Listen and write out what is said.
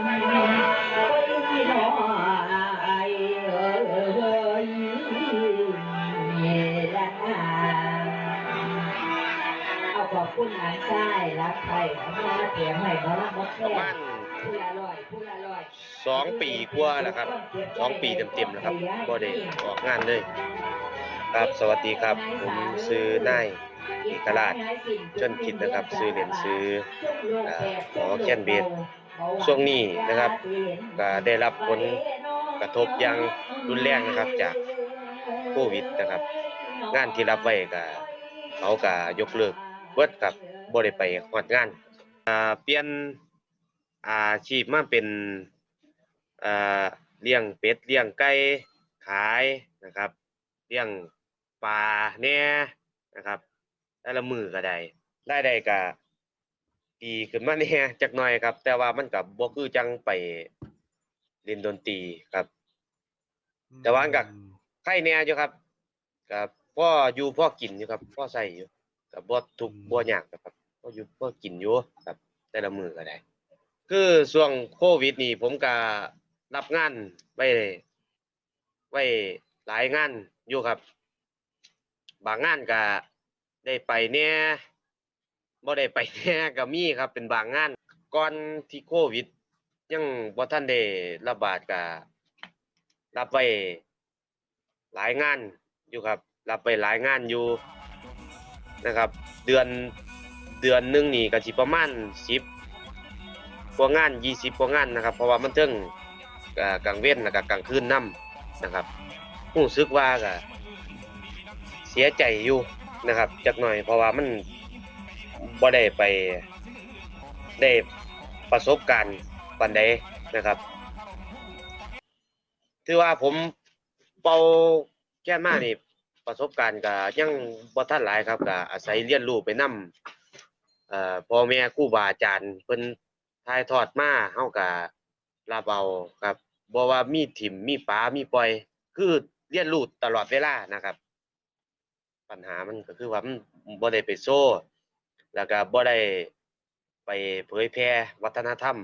เอาขอบคุณหลาชายรักใครมาเสียงให้มารับมาแค่ผู้ละลอยผู้ละลอยสองปีกว่าแล้วครับสองปีเต็มๆแล้วครับก็ได้ออกงานเลย ครับสวัสดีครับ ผมซื้อนายเอกราชจนคิดนะครับ ซื้อเหรียญซื้อขอแค่นเบียด ช่วงนี้นะครับก็ได้รับผลกระทบอย่างรุนแรงนะครับจากโควิดนะครับ งานที่รับไว้ก็เขาก็ยกเลิกเบิดครับบ่ไดไปฮอดงานเปลี่ยนอาชีพมาเป็นเลี้ยงเป็ดเลี้ยงไก่ขายนะครับเลี้ยงปลาแหน่นะครับแต่ละมือก็ได้รายได้ก็ ดีขึ้นมาแหน่จักหน่อยครับ แต่ว่ามันก็บ่คือจังไปเล่นดนตรีครับ แต่ว่าก็ไข่แหน่อยู่ครับก็พ่ออยู่พ่อกินอยู่ครับพ่อใส่อยู่ก็บ่ทุกข์บ่ยากครับพ่ออยู่พ่อกินอยู่ครับ แต่ละมื้อก็ได้ คือช่วงโควิดนี่ผมก็รับงานไว้ไว้หลายงานอยู่ครับ บางงานก็ได้ไปแหน่ บ่ได้ไปแน่ก็มีครับเป็นบางงาน ก่อนที่โควิด ยังบ่ทันได้ระบาดก็รับไว้หลายงานอยู่ครับ รับไปหลายงานอยู่นะครับ เดือนเดือนหนึงนี่ก็สิประมาณ10กว่างาน 20กว่างานนะครับ เพราะว่ามันเทิงอ่ากลางเว้นแล้วก็กลางคืนนํนะครับรู้สึกว่าก็เสียใจอยู่นะครับจักหน่อยเพราะว่ามัน บ่ได้ไปได้ประสบการณ์ปานใดนะครับ ถือว่าผมเป่าแก้มานี่ประสบการณ์ก็ยังบ่ทันหลายครับก็อาศัยเรียนรู้ไปนำเอ่อพ่อแม่ครูบาอาจารย์เพิ่นถ่ายทอดมาเฮาก็รับเอาครับบ่ว่ามีถิ่มมีปามีปล่อย คือเรียนรู้ตลอดเวลานะครับ ปัญหามันก็คือว่ามันบ่ได้ไปโซ่ แล้วก็บ่ได้ไปเผยแพร่วัฒนธรรม